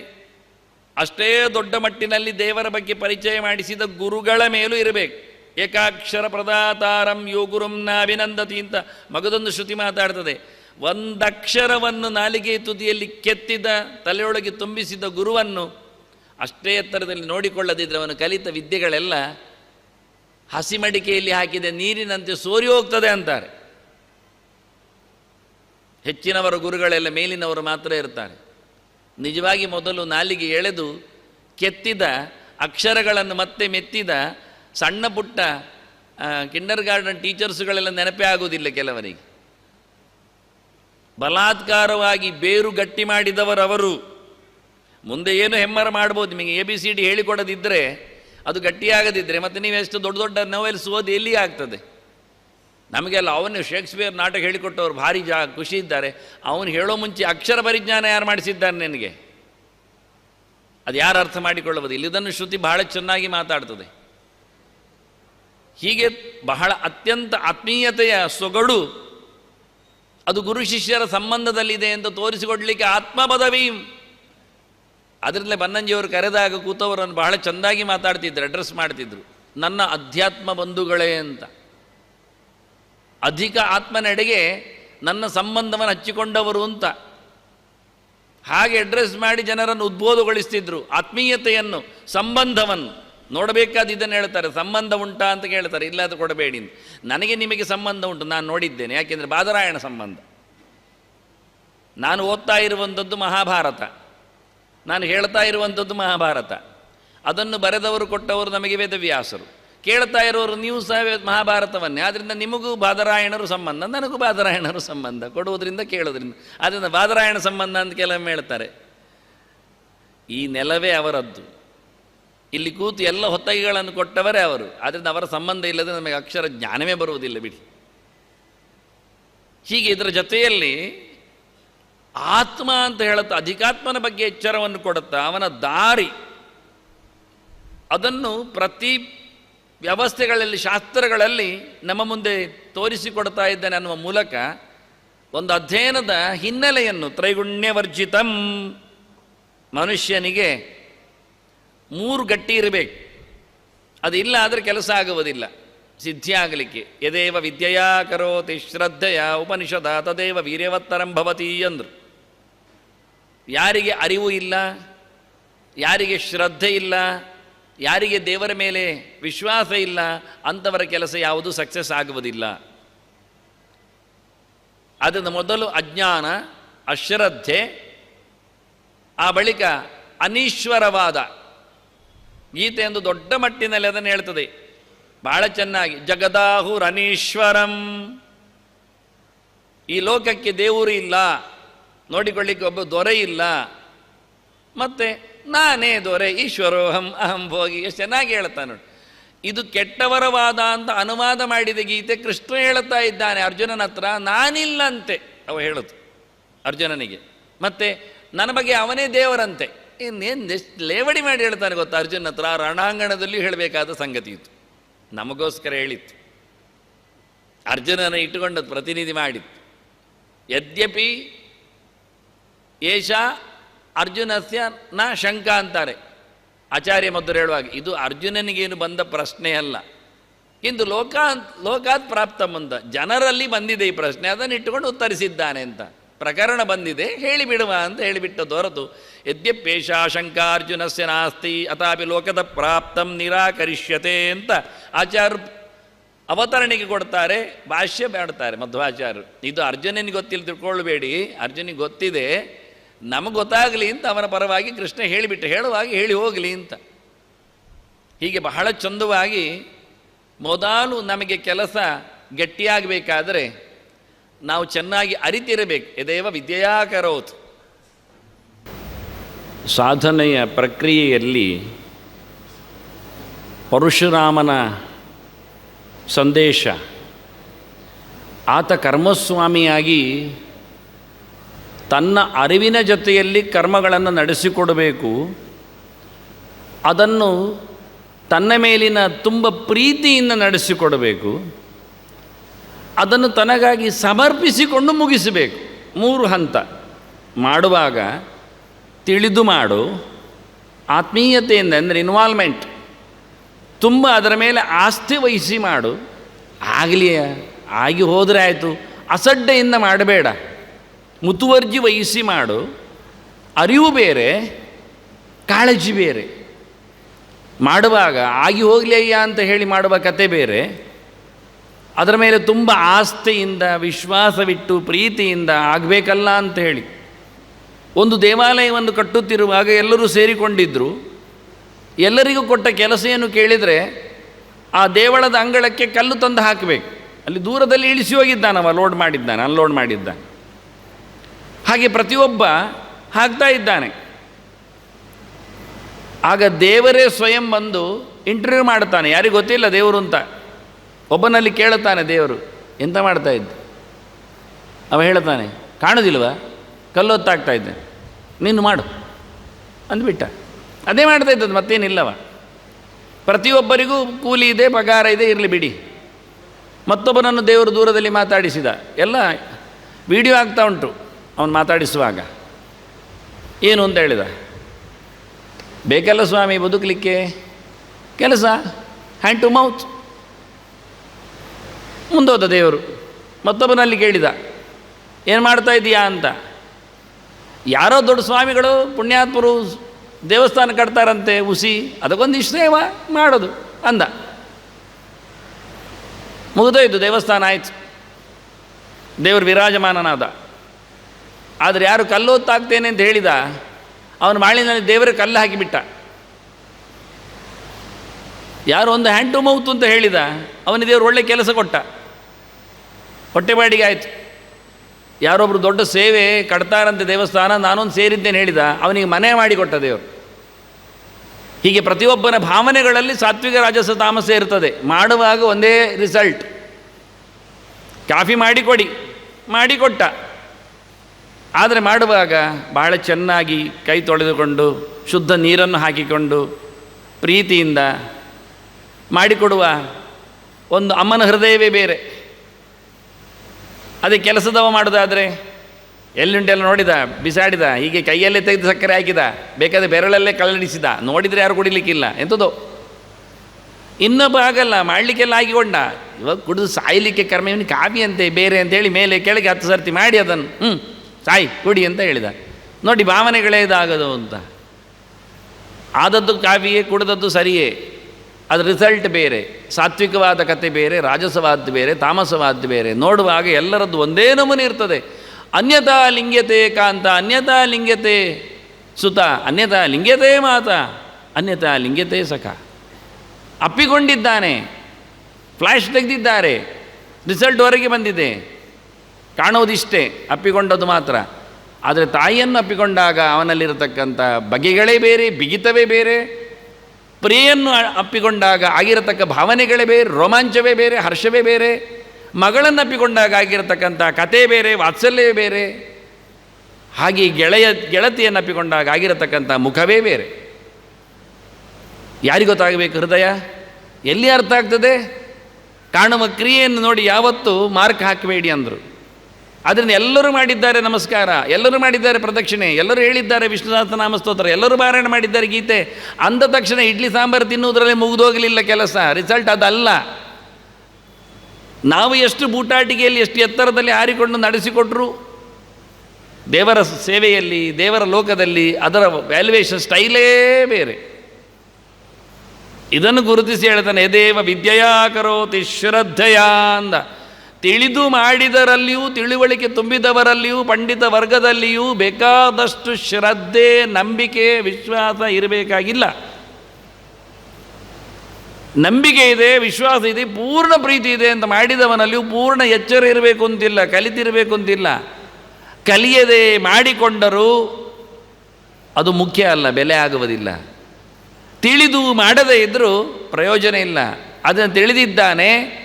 ಅಷ್ಟೇ ದೊಡ್ಡ ಮಟ್ಟಿನಲ್ಲಿ ದೇವರ ಬಗ್ಗೆ ಪರಿಚಯ ಮಾಡಿಸಿದ ಗುರುಗಳ ಮೇಲೂ ಇರಬೇಕು. ಏಕಾಕ್ಷರ ಪ್ರದಾತಾರಂ ಯೋ ನ ಅಭಿನಂದತಿ ಅಂತ ಮಗದೊಂದು ಶ್ರುತಿ ಮಾತಾಡ್ತದೆ. ಒಂದಕ್ಷರವನ್ನು ನಾಲಿಗೆ ತುದಿಯಲ್ಲಿ ಕೆತ್ತಿದ, ತಲೆಯೊಳಗೆ ತುಂಬಿಸಿದ ಗುರುವನ್ನು ಅಷ್ಟೇ ಎತ್ತರದಲ್ಲಿ ನೋಡಿಕೊಳ್ಳದಿದ್ದರೆ ಅವನು ಕಲಿತ ವಿದ್ಯೆಗಳೆಲ್ಲ ಹಸಿಮಡಿಕೆಯಲ್ಲಿ ಹಾಕಿದ, ನೀರಿನಂತೆ ಸೋರಿ ಹೋಗ್ತದೆ ಅಂತಾರೆ. ಹೆಚ್ಚಿನವರ ಗುರುಗಳೆಲ್ಲ ಮೇಲಿನವರು ಮಾತ್ರ ಇರ್ತಾರೆ. ನಿಜವಾಗಿ ಮೊದಲು ನಾಲಿಗೆ ಎಳೆದು ಕೆತ್ತಿದ, ಅಕ್ಷರಗಳನ್ನು ಮತ್ತೆ ಮೆತ್ತಿದ ಸಣ್ಣ ಪುಟ್ಟ ಕಿಂಡರ್ ಗಾರ್ಡನ್ ಟೀಚರ್ಸ್ಗಳೆಲ್ಲ ನೆನಪೇ ಆಗುವುದಿಲ್ಲ ಕೆಲವರಿಗೆ. ಬಲಾತ್ಕಾರವಾಗಿ ಬೇರು ಗಟ್ಟಿ ಮಾಡಿದವರವರು. ಮುಂದೆ ಏನು ಹೆಮ್ಮರ ಮಾಡ್ಬೋದು, ನಿಮಗೆ ಎ ಬಿ ಸಿ ಡಿ ಹೇಳಿಕೊಡದಿದ್ದರೆ ಅದು ಗಟ್ಟಿಯಾಗದಿದ್ದರೆ ಮತ್ತು ನೀವು ಎಷ್ಟು ದೊಡ್ಡ ದೊಡ್ಡ ನೋವೆಲ್ಸ್ ಓದಿ ಎಲ್ಲಿ ಆಗ್ತದೆ? ನಮಗೆಲ್ಲ ಅವನು ಶೇಕ್ಸ್ಪಿಯರ್ ನಾಟಕ ಹೇಳಿಕೊಟ್ಟವರು ಭಾರಿ ಜಾ, ಖುಷಿ ಇದ್ದಾರೆ. ಅವನು ಹೇಳೋ ಮುಂಚೆ ಅಕ್ಷರ ಪರಿಜ್ಞಾನ ಯಾರು ಮಾಡಿಸಿದ್ದಾರೆ ನಿನಗೆ? ಅದು ಯಾರು ಅರ್ಥ ಮಾಡಿಕೊಳ್ಳಬಹುದು ಇಲ್ಲಿದನ್ನು ಶ್ರುತಿ ಬಹಳ ಚೆನ್ನಾಗಿ ಮಾತಾಡ್ತದೆ. ಹೀಗೆ ಬಹಳ ಅತ್ಯಂತ ಆತ್ಮೀಯತೆಯ ಸೊಗಡು ಅದು ಗುರು ಶಿಷ್ಯರ ಸಂಬಂಧದಲ್ಲಿದೆ ಎಂದು ತೋರಿಸಿಕೊಡ್ಲಿಕ್ಕೆ ಆತ್ಮ ಪದವಿ ಅದರಲ್ಲೇ ಬನ್ನಂಜಿಯವರು ಕರೆದಾಗ ಕೂತವರನ್ನು ಬಹಳ ಚೆಂದಾಗಿ ಮಾತಾಡ್ತಿದ್ರು, ಅಡ್ರೆಸ್ ಮಾಡ್ತಿದ್ರು. ನನ್ನ ಅಧ್ಯಾತ್ಮ ಬಂಧುಗಳೇ ಅಂತ. ಅಧಿಕ ಆತ್ಮನೆಡೆಗೆ ನನ್ನ ಸಂಬಂಧವನ್ನು ಹಚ್ಚಿಕೊಂಡವರು ಅಂತ. ಹಾಗೆ ಅಡ್ರೆಸ್ ಮಾಡಿ ಜನರನ್ನು ಉದ್ಬೋಧಗೊಳಿಸ್ತಿದ್ರು, ಆತ್ಮೀಯತೆಯನ್ನು, ಸಂಬಂಧವನ್ನು. ನೋಡಬೇಕಾದ ಇದನ್ನು ಹೇಳ್ತಾರೆ, ಸಂಬಂಧ ಉಂಟಾ ಅಂತ ಕೇಳ್ತಾರೆ, ಇಲ್ಲ ಅದು ಕೊಡಬೇಡಿ. ನನಗೆ ನಿಮಗೆ ಸಂಬಂಧ ಉಂಟು, ನಾನು ನೋಡಿದ್ದೇನೆ, ಯಾಕೆಂದರೆ ಬಾದರಾಯಣ ಸಂಬಂಧ. ನಾನು ಓದ್ತಾ ಇರುವಂಥದ್ದು ಮಹಾಭಾರತ. ನಾನು ಹೇಳ್ತಾ ಇರುವಂಥದ್ದು ಮಹಾಭಾರತ. ಅದನ್ನು ಬರೆದವರು ಕೊಟ್ಟವರು ನಮಗೆ ವೇದವ್ಯಾಸರು. ಕೇಳ್ತಾ ಇರೋರು, ನೀವು ಸಹ ಮಹಾಭಾರತವನ್ನೇ. ಆದ್ದರಿಂದ ನಿಮಗೂ ಬಾದರಾಯಣರು ಸಂಬಂಧ, ನನಗೂ ಬಾದರಾಯಣರು ಸಂಬಂಧ. ಕೊಡುವುದರಿಂದ ಕೇಳೋದ್ರಿಂದ ಆದ್ದರಿಂದ ಬಾದರಾಯಣ ಸಂಬಂಧ ಅಂತ ಕೆಲವೊಮ್ಮೆ ಹೇಳ್ತಾರೆ. ಈ ನೆಲವೇ ಅವರದ್ದು. ಇಲ್ಲಿ ಕೂತು ಎಲ್ಲ ಹೊತ್ತಗೆಗಳನ್ನು ಕೊಟ್ಟವರೇ ಅವರು. ಆದ್ದರಿಂದ ಅವರ ಸಂಬಂಧ ಇಲ್ಲದೆ ನಮಗೆ ಅಕ್ಷರ ಜ್ಞಾನವೇ ಬರುವುದಿಲ್ಲ, ಬಿಡಿ. ಹೀಗೆ ಇದರ ಜೊತೆಯಲ್ಲಿ ಆತ್ಮ ಅಂತ ಹೇಳುತ್ತಾ, ಅಧಿಕಾತ್ಮನ ಬಗ್ಗೆ ಎಚ್ಚರವನ್ನು ಕೊಡುತ್ತಾ, ಅವನ ದಾರಿ, ಅದನ್ನು ಪ್ರತಿ ವ್ಯವಸ್ಥೆಗಳಲ್ಲಿ, ಶಾಸ್ತ್ರಗಳಲ್ಲಿ ನಮ್ಮ ಮುಂದೆ ತೋರಿಸಿಕೊಡ್ತಾ ಇದ್ದಾನೆ ಅನ್ನುವ ಮೂಲಕ ಒಂದು ಅಧ್ಯಯನದ ಹಿನ್ನೆಲೆಯನ್ನು ತ್ರೈಗುಣ್ಯವರ್ಜಿತಂ ಮನುಷ್ಯನಿಗೆ ಮೂರು ಗಟ್ಟಿ ಇರಬೇಕು. ಅದು ಇಲ್ಲ ಆದರೆ ಕೆಲಸ ಆಗುವುದಿಲ್ಲ. ಸಿದ್ಧಿಯಾಗಲಿಕ್ಕೆ ಯದೇವ ವಿದ್ಯೆಯ ಕರೋತಿ ಶ್ರದ್ಧೆಯ ಉಪನಿಷದ ತದೇವ ವೀರ್ಯವತ್ತರಂ ಭವತಿ ಅಂದರು ಯಾರಿಗೆ ಅರಿವು ಇಲ್ಲ, ಯಾರಿಗೆ ಶ್ರದ್ಧೆ ಇಲ್ಲ, ಯಾರಿಗೆ ದೇವರ ಮೇಲೆ ವಿಶ್ವಾಸ ಇಲ್ಲ, ಅಂಥವರ ಕೆಲಸ ಯಾವುದೂ ಸಕ್ಸಸ್ ಆಗುವುದಿಲ್ಲ. ಅದನ್ನು ಮೊದಲು ಅಜ್ಞಾನ, ಅಶ್ರದ್ಧೆ, ಆ ಬಳಿಕ ಅನೀಶ್ವರವಾದ ಗೀತೆ ಎಂದು ದೊಡ್ಡ ಮಟ್ಟಿನಲ್ಲಿ ಅದನ್ನು ಹೇಳ್ತದೆ. ಬಹಳ ಚೆನ್ನಾಗಿ ಜಗದಾಹುರ್ ಅನೀಶ್ವರಂ ಈ ಲೋಕಕ್ಕೆ ದೇವರು ಇಲ್ಲ, ನೋಡಿಕೊಳ್ಳಿಕ್ಕೆ ಒಬ್ಬ ದೊರೆ ಇಲ್ಲ. ಮತ್ತೆ, ನಾನೇ ದೊರೆ, ಈಶ್ವರೋಹಂ, ಅಹಂ ಭೋಗಿ, ಎಷ್ಟು ಚೆನ್ನಾಗಿ ಹೇಳ್ತಾನೆ ನೋಡಿ. ಇದು ಕೆಟ್ಟವರ ವಾದ ಅಂತ ಅನುವಾದ ಮಾಡಿದ ಗೀತೆ ಕೃಷ್ಣ ಹೇಳ್ತಾ ಇದ್ದಾನೆ, ಅರ್ಜುನನ ಹತ್ರ, ನಾನಿಲ್ಲಂತೆ, ಅವ ಹೇಳುದು ಅರ್ಜುನನಿಗೆ. ಮತ್ತೆ, ನನ್ನ ಬಗ್ಗೆ ಅವನೇ ದೇವರಂತೆ. ಇನ್ನೇನು ಎಷ್ಟು ಲೇವಡಿ ಮಾಡಿ ಹೇಳ್ತಾನೆ ಗೊತ್ತಾ ಅರ್ಜುನ್ ಹತ್ರ? ರಣಾಂಗಣದಲ್ಲಿ ಹೇಳಬೇಕಾದ ಸಂಗತಿ ಇತ್ತು. ನಮಗೋಸ್ಕರ ಹೇಳಿತ್ತು. ಅರ್ಜುನನ ಇಟ್ಟುಕೊಂಡು ಪ್ರತಿನಿಧಿ ಮಾಡಿತ್ತು. ಯದ್ಯಪಿ ಏಷ ಅರ್ಜುನಸ್ಯ ನ ಶಂಕ ಅಂತಾರೆ. ಆಚಾರ್ಯ ಮೊದಲು ಹೇಳುವಾಗ ಇದು ಅರ್ಜುನನಿಗೇನು ಬಂದ ಪ್ರಶ್ನೆ ಅಲ್ಲ. ಇಂದು ಲೋಕಾಂತ್, ಲೋಕಾತ್ ಪ್ರಾಪ್ತ ಬಂದ ಜನರಲ್ಲಿ ಬಂದಿದೆ ಈ ಪ್ರಶ್ನೆ, ಅದನ್ನು ಇಟ್ಟುಕೊಂಡು ಉತ್ತರಿಸಿದ್ದಾನೆ ಅಂತ. ಪ್ರಕರಣ ಬಂದಿದೆ, ಹೇಳಿಬಿಡುವ ಅಂತ ಹೇಳಿಬಿಟ್ಟದ್ದು ಹೊರತು ಯದ್ಯಪೇಶ ಶಂಕಾರ್ಜುನಸ್ಯ ನಾಸ್ತಿ ಅಥಾಪಿ ಲೋಕದ ಪ್ರಾಪ್ತಂ ನಿರಾಕರಿಷ್ಯತೆ ಅಂತ ಆಚಾರ ಅವತರಣೆಗೆ ಕೊಡ್ತಾರೆ, ಭಾಷ್ಯ ಮಾಡ್ತಾರೆ ಮಧ್ವಾಚಾರ್ಯರು ಇದು ಅರ್ಜುನನಿಗೆ ಗೊತ್ತಿಲ್ಲ, ತಿಳ್ಕೊಳ್ಬೇಡಿ. ಅರ್ಜುನಿಗೆ ಗೊತ್ತಿದೆ, ನಮಗೆ ಗೊತ್ತಾಗಲಿ ಅಂತ ಅವನ ಪರವಾಗಿ ಕೃಷ್ಣ ಹೇಳಿಬಿಟ್ಟು, ಹೇಳುವಾಗಿ ಹೇಳಿ ಹೋಗಲಿ ಅಂತ. ಹೀಗೆ ಬಹಳ ಚಂದವಾಗಿ ಮೊದಲು ನಮಗೆ ಕೆಲಸ ಗಟ್ಟಿಯಾಗಬೇಕಾದರೆ ನಾವು ಚೆನ್ನಾಗಿ ಅರಿತಿರಬೇಕು. ಎದೇವ ವಿದ್ಯೆಯಾಕರೋತ್ ಸಾಧನೆಯ ಪ್ರಕ್ರಿಯೆಯಲ್ಲಿ ಪರಶುರಾಮನ ಸಂದೇಶ, ಆತ ಕರ್ಮಸ್ವಾಮಿಯಾಗಿ ತನ್ನ ಅರಿವಿನ ಜೊತೆಯಲ್ಲಿ ಕರ್ಮಗಳನ್ನು ನಡೆಸಿಕೊಡಬೇಕು. ಅದನ್ನು ತನ್ನ ಮೇಲಿನ ತುಂಬ ಪ್ರೀತಿಯಿಂದ ನಡೆಸಿಕೊಡಬೇಕು. ಅದನ್ನು ತನಗಾಗಿ ಸಮರ್ಪಿಸಿಕೊಂಡು ಮುಗಿಸಬೇಕು. ಮೂರು ಹಂತ ಮಾಡುವಾಗ ತಿಳಿದು ಮಾಡು. ಆತ್ಮೀಯತೆಯಿಂದ ಅಂದರೆ ಇನ್ವಾಲ್ವ್ಮೆಂಟ್ ತುಂಬ ಅದರ ಮೇಲೆ ಆಸ್ತಿ ವಹಿಸಿ ಮಾಡು. ಆಗಲಿ ಆಗಿ ಹೋದರೆ ಆಯಿತು. ಅಸಡ್ಡೆಯಿಂದ ಮಾಡಬೇಡ. ಮುತುವರ್ಜಿ ವಹಿಸಿ ಮಾಡು. ಅರಿವು ಬೇರೆ, ಕಾಳಜಿ ಬೇರೆ. ಮಾಡುವಾಗ ಆಗಿ ಹೋಗಲಿ ಅಯ್ಯ ಅಂತ ಹೇಳಿ ಮಾಡುವ ಕತೆ ಬೇರೆ. ಅದರ ಮೇಲೆ ತುಂಬ ಆಸ್ತೆಯಿಂದ, ವಿಶ್ವಾಸವಿಟ್ಟು, ಪ್ರೀತಿಯಿಂದ ಆಗಬೇಕಲ್ಲ ಅಂತ ಹೇಳಿ. ಒಂದು ದೇವಾಲಯವನ್ನು ಕಟ್ಟುತ್ತಿರುವಾಗ ಎಲ್ಲರೂ ಸೇರಿಕೊಂಡಿದ್ದರು ಎಲ್ಲರಿಗೂ ಕೊಟ್ಟ ಕೆಲಸ ಏನು ಕೇಳಿದರೆ ಆ ದೇವಳದ ಅಂಗಳಕ್ಕೆ ಕಲ್ಲು ತಂದು ಹಾಕಬೇಕು. ಅಲ್ಲಿ ದೂರದಲ್ಲಿ ಇಳಿಸಿ ಹೋಗಿದ್ದಾನವ, ಲೋಡ್ ಮಾಡಿದ್ದಾನೆ, ಅನ್ಲೋಡ್ ಮಾಡಿದ್ದಾನೆ. ಹಾಗೆ ಪ್ರತಿಯೊಬ್ಬ ಹಾಕ್ತಾ ಇದ್ದಾನೆ. ಆಗ ದೇವರೇ ಸ್ವಯಂ ಬಂದು ಇಂಟರ್ವ್ಯೂ ಮಾಡ್ತಾನೆ ಯಾರಿಗೂ ಗೊತ್ತಿಲ್ಲ ದೇವರು ಅಂತ. ಒಬ್ಬನಲ್ಲಿ ಕೇಳುತ್ತಾನೆ ದೇವರು, ಎಂತ ಮಾಡ್ತಾ ಇದ್ದೆ? ಅವ ಹೇಳ್ತಾನೆ, ಕಾಣೋದಿಲ್ವ? ಕಲ್ಲೊತ್ತಾಗ್ತಾ ಇದ್ದೆ. ನೀನು ಮಾಡು ಅಂದ್ಬಿಟ್ಟ. ಅದೇ ಮಾಡ್ತಾ ಇದ್ದದ್ದು, ಮತ್ತೇನಿಲ್ಲವ. ಪ್ರತಿಯೊಬ್ಬರಿಗೂ ಕೂಲಿ ಇದೆ, ಪಗಾರ ಇದೆ, ಇರಲಿ ಬಿಡಿ. ಮತ್ತೊಬ್ಬನನ್ನು ದೇವರು ದೂರದಲ್ಲಿ ಮಾತಾಡಿಸಿದ. ಎಲ್ಲ ವಿಡಿಯೋ ಆಗ್ತಾ ಉಂಟು, ಅವನು ಮಾತಾಡಿಸುವಾಗ. ಏನು ಅಂತ ಹೇಳಿದ? ಬೇಕಲ್ಲ ಸ್ವಾಮಿ, ಬದುಕಲಿಕ್ಕೆ? ಕೆಲಸ ಹ್ಯಾಂಡ್ ಟು ಮೌತ್ ಮುಂದೋದ ದೇವರು, ಮತ್ತೊಬ್ಬನಲ್ಲಿ ಕೇಳಿದ, ಏನು ಮಾಡ್ತಾ ಇದೀಯಾ ಅಂತ. ಯಾರೋ ದೊಡ್ಡ ಸ್ವಾಮಿಗಳು ಪುಣ್ಯಾತ್ಮರು ದೇವಸ್ಥಾನ ಕಟ್ತಾರಂತೆ ಉಸಿ, ಅದಕ್ಕೊಂದು ಇಷ್ಟೇವ ಮಾಡೋದು ಅಂದ. ಮುಗಿದೋಯ್ತು, ದೇವಸ್ಥಾನ ಆಯಿತು. ದೇವರು ವಿರಾಜಮಾನನಾದ. ಆದರೆ ಯಾರು ಕಲ್ಲೊತ್ತಾಗ್ತೇನೆ ಅಂತ ಹೇಳಿದ, ಅವನು ಮಾಳಿನಲ್ಲಿ ದೇವರ ಕಲ್ಲು ಹಾಕಿಬಿಟ್ಟ. ಯಾರು ಒಂದು ಹ್ಯಾಂಡ್ ಟು ಮೌತ್ ಅಂತ ಹೇಳಿದ, ಅವನಿಗೆ ದೇವರು ಒಳ್ಳೆ ಕೆಲಸ ಕೊಟ್ಟ. ಹೊಟ್ಟೆಬಾಡಿಗೆ ಆಯಿತು. ಯಾರೊಬ್ಬರು ದೊಡ್ಡ ಸೇವೆ ಕಟ್ತಾರಂತೆ ದೇವಸ್ಥಾನ, ನಾನೊಂದು ಸೇರಿದ್ದೇನೆ ಹೇಳಿದ, ಅವನಿಗೆ ಮನೆ ಮಾಡಿಕೊಟ್ಟ ದೇವರು. ಹೀಗೆ ಪ್ರತಿಯೊಬ್ಬನ ಭಾವನೆಗಳಲ್ಲಿ ಸಾತ್ವಿಕ ರಾಜಸ ತಾಮಸ ಇರ್ತದೆ. ಮಾಡುವಾಗ ಒಂದೇ ರಿಸಲ್ಟ್ ಕಾಫಿ ಮಾಡಿಕೊಡಿ ಮಾಡಿಕೊಟ್ಟ ಆದರೆ ಮಾಡುವಾಗ ಭಾಳ ಚೆನ್ನಾಗಿ ಕೈ ತೊಳೆದುಕೊಂಡು, ಶುದ್ಧ ನೀರನ್ನು ಹಾಕಿಕೊಂಡು, ಪ್ರೀತಿಯಿಂದ ಮಾಡಿಕೊಡುವ ಒಂದು ಅಮ್ಮನ ಹೃದಯವೇ ಬೇರೆ. ಅದೇ ಕೆಲಸದವ ಮಾಡೋದಾದರೆ? ಎಲ್ಲಿಂಟೆಲ್ಲ ನೋಡಿದ? ಬಿಸಾಡಿದ? ಹೀಗೆ ಕೈಯಲ್ಲೇ ತೆಗೆದು ಸಕ್ಕರೆ ಹಾಕಿದ? ಬೇಕಾದರೆ ಬೆರಳಲ್ಲೇ ಕಳ್ಳಡಿಸಿದ ನೋಡಿದರೆ ಯಾರು ಕುಡಿಲಿಕ್ಕಿಲ್ಲ? ಎಂಥದ್ದು ಇನ್ನೊಬ್ಬ ಆಗಲ್ಲ ಮಾಡಲಿಕ್ಕೆಲ್ಲ ಆಗಿಕೊಂಡ. ಇವಾಗ ಕುಡಿದು ಸಾಯಲಿಕ್ಕೆ ಕರ್ಮ ಇವನು ಕಾಫಿ ಅಂತೆ, ಬೇರೆ ಅಂತೇಳಿ ಮೇಲೆ ಕೆಳಗೆ ಹತ್ತು ಸರ್ತಿ ಮಾಡಿ ಅದನ್ನು. ಹ್ಞೂ ಸಾಯಿ, ಕುಡಿ ಅಂತ ಹೇಳಿದ. ನೋಡಿ, ಭಾವನೆಗಳೇ ಇದಾಗದು ಅಂತ. ಆದದ್ದು ಕಾಫಿಯೇ ಕುಡಿದದ್ದು ಸರಿಯೇ. ಅದರ ರಿಸಲ್ಟ್ ಬೇರೆ, ಸಾತ್ವಿಕವಾದ ಕತೆ ಬೇರೆ, ರಾಜಸವಾದ್ದು ಬೇರೆ, ತಾಮಸವಾದ್ದು ಬೇರೆ. ನೋಡುವಾಗ ಎಲ್ಲರದ್ದು ಒಂದೇ ನಮೂನೆ ಇರ್ತದೆ. ಅನ್ಯತಾ ಲಿಂಗ್ಯತೆ ಕಾಂತ ಅನ್ಯತಾ ಲಿಂಗ್ಯತೆ ಸುತ ಅನ್ಯತಾ ಲಿಂಗ್ಯತೆ ಮಾತ ಅನ್ಯತಾ ಲಿಂಗ್ಯತೆ ಸಖ. ಅಪ್ಪಿಕೊಂಡಿದ್ದಾನೆ ಫ್ಲ್ಯಾಶ್ ತೆಗೆದಿದ್ದಾರೆ ರಿಸಲ್ಟ್ ಹೊರಗೆ ಬಂದಿದೆ. ಕಾಣೋದಿಷ್ಟೇ ಅಪ್ಪಿಕೊಂಡದ್ದು ಮಾತ್ರ. ಆದರೆ ತಾಯಿಯನ್ನು ಅಪ್ಪಿಕೊಂಡಾಗ ಅವನಲ್ಲಿರತಕ್ಕಂಥ ಬಗೆಗಳೇ ಬೇರೆ, ಬಿಗಿತವೇ ಬೇರೆ. ಪ್ರಿಯನ್ನು ಅಪ್ಪಿಕೊಂಡಾಗ ಆಗಿರತಕ್ಕ ಭಾವನೆಗಳೇ ಬೇರೆ, ರೋಮಾಂಚವೇ ಬೇರೆ, ಹರ್ಷವೇ ಬೇರೆ, ಮಗಳನ್ನು ಅಪ್ಪಿಕೊಂಡಾಗ ಆಗಿರತಕ್ಕಂಥ ಕತೆ ಬೇರೆ, ವಾತ್ಸಲ್ಯವೇ ಬೇರೆ, ಹಾಗೆ ಗೆಳೆಯ, ಗೆಳತಿಯನ್ನು ಅಪ್ಪಿಕೊಂಡಾಗ ಆಗಿರತಕ್ಕಂಥ ಮುಖವೇ ಬೇರೆ. ಯಾರಿಗೆ ಗೊತ್ತಾಗಬೇಕು ಹೃದಯ? ಎಲ್ಲಿ ಅರ್ಥ ಆಗ್ತದೆ? ಕಾಣುವ ಕ್ರಿಯೆಯನ್ನು ನೋಡಿ ಯಾವತ್ತೂ ಮಾರ್ಕ್ ಹಾಕಬೇಡಿ ಅಂದರು. ಅದನ್ನು ಎಲ್ಲರೂ ಮಾಡಿದ್ದಾರೆ ನಮಸ್ಕಾರ, ಎಲ್ಲರೂ ಮಾಡಿದ್ದಾರೆ ಪ್ರದಕ್ಷಿಣೆ, ಎಲ್ಲರೂ ಹೇಳಿದ್ದಾರೆ ವಿಷ್ಣುನಾಥ ನಾಮಸ್ತೋತ್ರ, ಎಲ್ಲರೂ ಪಾರಾಯಣ ಮಾಡಿದ್ದಾರೆ ಗೀತೆ. ಅಂದ ತಕ್ಷಣ ಇಡ್ಲಿ ಸಾಂಬಾರು ತಿನ್ನುವುದರಲ್ಲಿ ಮುಗಿದೋಗಲಿಲ್ಲ ಕೆಲಸ ರಿಸಲ್ಟ್ ಅದಲ್ಲ. ನಾವು ಎಷ್ಟು ಬೂಟಾಟಿಕೆಯಲ್ಲಿ, ಎಷ್ಟು ಎತ್ತರದಲ್ಲಿ ಹಾರಿಕೊಂಡು ನಡೆಸಿಕೊಟ್ರು? ದೇವರ ಸೇವೆಯಲ್ಲಿ, ದೇವರ ಲೋಕದಲ್ಲಿ ಅದರ ವ್ಯಾಲ್ಯುವೇಷನ್ ಸ್ಟೈಲೇ ಬೇರೆ. ಇದನ್ನು ಗುರುತಿಸಿ ಹೇಳ್ತಾನೆ ದೇವ ವಿದ್ಯೆಯಾ ಕರೋತಿ ಶ್ರದ್ಧೆಯ ಅಂದ. ತಿಳಿದು ಮಾಡಿದರಲ್ಲಿಯೂ, ತಿಳುವಳಿಕೆ ತುಂಬಿದವರಲ್ಲಿಯೂ, ಪಂಡಿತ ವರ್ಗದಲ್ಲಿಯೂ ಬೇಕಾದಷ್ಟು ಶ್ರದ್ಧೆ, ನಂಬಿಕೆ, ವಿಶ್ವಾಸ ಇರಬೇಕಾಗಿಲ್ಲ. ನಂಬಿಕೆ ಇದೆ, ವಿಶ್ವಾಸ ಇದೆ, ಪೂರ್ಣ ಪ್ರೀತಿ ಇದೆ ಅಂತ ಮಾಡಿದವನಲ್ಲಿಯೂ ಪೂರ್ಣ ಎಚ್ಚರ ಇರಬೇಕು ಅಂತಿಲ್ಲ, ಕಲಿತಿರಬೇಕು ಅಂತಿಲ್ಲ. ಕಲಿಯದೆ ಮಾಡಿಕೊಂಡರೂ ಅದು ಮುಖ್ಯ ಅಲ್ಲ, ಬೆಲೆ ಆಗುವುದಿಲ್ಲ. ತಿಳಿದು ಮಾಡದೇ ಇದ್ದರೂ ಪ್ರಯೋಜನ ಇಲ್ಲ. ಅದನ್ನು ತಿಳಿದಿದ್ದಾನೆ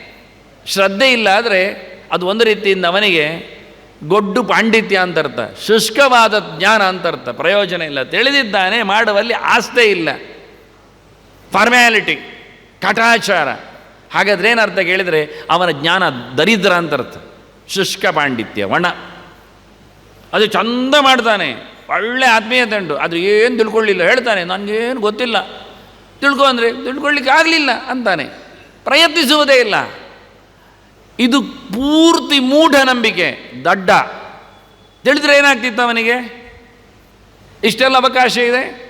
ಶ್ರದ್ಧೆ ಇಲ್ಲ ಆದರೆ ಅದು ಒಂದು ರೀತಿಯಿಂದ ಅವನಿಗೆ ಗೊಡ್ಡು ಪಾಂಡಿತ್ಯ ಅಂತರ್ಥ ಶುಷ್ಕವಾದ ಜ್ಞಾನ ಅಂತರ್ಥ ಪ್ರಯೋಜನ ಇಲ್ಲ. ತಿಳಿದಿದ್ದಾನೆ, ಮಾಡುವಲ್ಲಿ ಆಸ್ತೆ ಇಲ್ಲ. ಫಾರ್ಮ್ಯಾಲಿಟಿ, ಕಟಾಚಾರ. ಹಾಗಾದ್ರೆ ಏನರ್ಥ ಕೇಳಿದರೆ ಅವನ ಜ್ಞಾನ ದರಿದ್ರ ಅಂತರ್ಥ ಶುಷ್ಕ ಪಾಂಡಿತ್ಯ ಒಣ ಅದು ಚಂದ ಮಾಡ್ತಾನೆ. ಒಳ್ಳೆ ಆತ್ಮೀಯತೆ ಉಂಟು ಅದು ಏನು ತಿಳ್ಕೊಳ್ಳಿಲ್ಲ. ಹೇಳ್ತಾನೆ, ನನಗೇನು ಗೊತ್ತಿಲ್ಲ. ತಿಳ್ಕೊ ಅಂದರೆ ತಿಳ್ಕೊಳ್ಳಿಕ್ಕೆ ಆಗಲಿಲ್ಲ ಅಂತಾನೆ. ಪ್ರಯತ್ನಿಸುವುದೇ ಇಲ್ಲ. ಇದು ಪೂರ್ತಿ ಮೂಢನಂಬಿಕೆ, ದಡ್ಡ. ತಿಳಿದ್ರೆ ಏನಾಗ್ತಿತ್ತು ಅವನಿಗೆ? ಇಷ್ಟೆಲ್ಲ ಅವಕಾಶ ಇದೆ?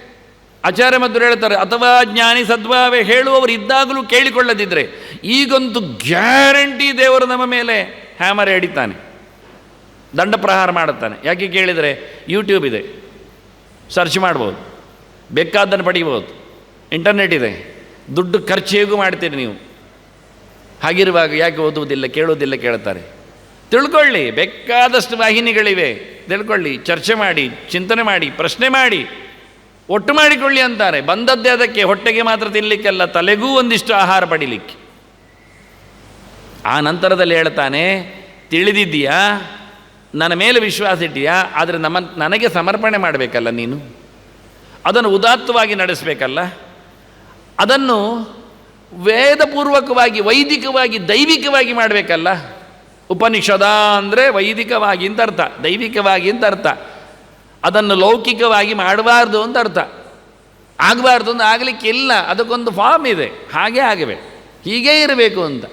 ಆಚಾರ್ಯ ಮಧ್ವರು ಹೇಳ್ತಾರೆ, ಅಥವಾ ಜ್ಞಾನಿ ಸದ್ಭಾವೆ ಹೇಳುವವರು ಇದ್ದಾಗಲೂ ಕೇಳಿಕೊಳ್ಳದಿದ್ದರೆ ಈಗಂತೂ ಗ್ಯಾರಂಟಿ ದೇವರು ನಮ್ಮ ಮೇಲೆ ಹ್ಯಾಮರ್ ಹಿಡಿತಾನೆ ದಂಡ ಪ್ರಹಾರ ಮಾಡುತ್ತಾನೆ. ಯಾಕೆ ಕೇಳಿದರೆ, ಯೂಟ್ಯೂಬ್ ಇದೆ. ಸರ್ಚ್ ಮಾಡ್ಬೋದು. ಬೇಕಾದ್ದನ್ನು ಪಡಿಬೋದು. ಇಂಟರ್ನೆಟ್ ಇದೆ. ದುಡ್ಡು ಖರ್ಚು ಹೇಗೂ ಮಾಡ್ತೀರಿ ನೀವು? ಹಾಗಿರುವಾಗ ಯಾಕೆ ಓದುವುದಿಲ್ಲ, ಕೇಳುವುದಿಲ್ಲ ಕೇಳ್ತಾರೆ. ತಿಳ್ಕೊಳ್ಳಿ, ಬೇಕಾದಷ್ಟು ವಾಹಿನಿಗಳಿವೆ. ತಿಳ್ಕೊಳ್ಳಿ, ಚರ್ಚೆ ಮಾಡಿ, ಚಿಂತನೆ ಮಾಡಿ, ಪ್ರಶ್ನೆ ಮಾಡಿ. ಒಟ್ಟು ಮಾಡಿಕೊಳ್ಳಿ ಅಂತಾರೆ. ಬಂದದ್ದೇ ಅದಕ್ಕೆ, ಹೊಟ್ಟೆಗೆ ಮಾತ್ರ ತಿನ್ನಲಿಕ್ಕೆಲ್ಲ ತಲೆಗೂ ಒಂದಿಷ್ಟು ಆಹಾರ ಪಡಿಲಿಕ್ಕೆ. ಆ ನಂತರದಲ್ಲಿ ಹೇಳ್ತಾನೆ, ತಿಳಿದಿದ್ದೀಯಾ? ನನ್ನ ಮೇಲೆ ವಿಶ್ವಾಸ ಇದ್ದೀಯಾ ಆದರೆ ನಮ್ಮ, ನನಗೆ ಸಮರ್ಪಣೆ ಮಾಡಬೇಕಲ್ಲ ನೀನು? ಅದನ್ನು ಉದಾತ್ತವಾಗಿ ನಡೆಸಬೇಕಲ್ಲ? ಅದನ್ನು ವೇದಪೂರ್ವಕವಾಗಿ, ವೈದಿಕವಾಗಿ, ದೈವಿಕವಾಗಿ ಮಾಡಬೇಕಲ್ಲ? ಉಪನಿಷದ ಅಂದರೆ ವೈದಿಕವಾಗಿ ಅಂತ ಅರ್ಥ. ದೈವಿಕವಾಗಿ ಅಂತ ಅರ್ಥ. ಅದನ್ನು ಲೌಕಿಕವಾಗಿ ಮಾಡಬಾರ್ದು ಅಂತ ಅರ್ಥ. ಆಗಬಾರ್ದು ಅಂತ ಆಗಲಿಕ್ಕಿಲ್ಲ ಅದಕ್ಕೊಂದು ಫಾರ್ಮ್ ಇದೆ. ಹಾಗೆ ಆಗಬೇಕು. ಹೀಗೇ ಇರಬೇಕು ಅಂತ.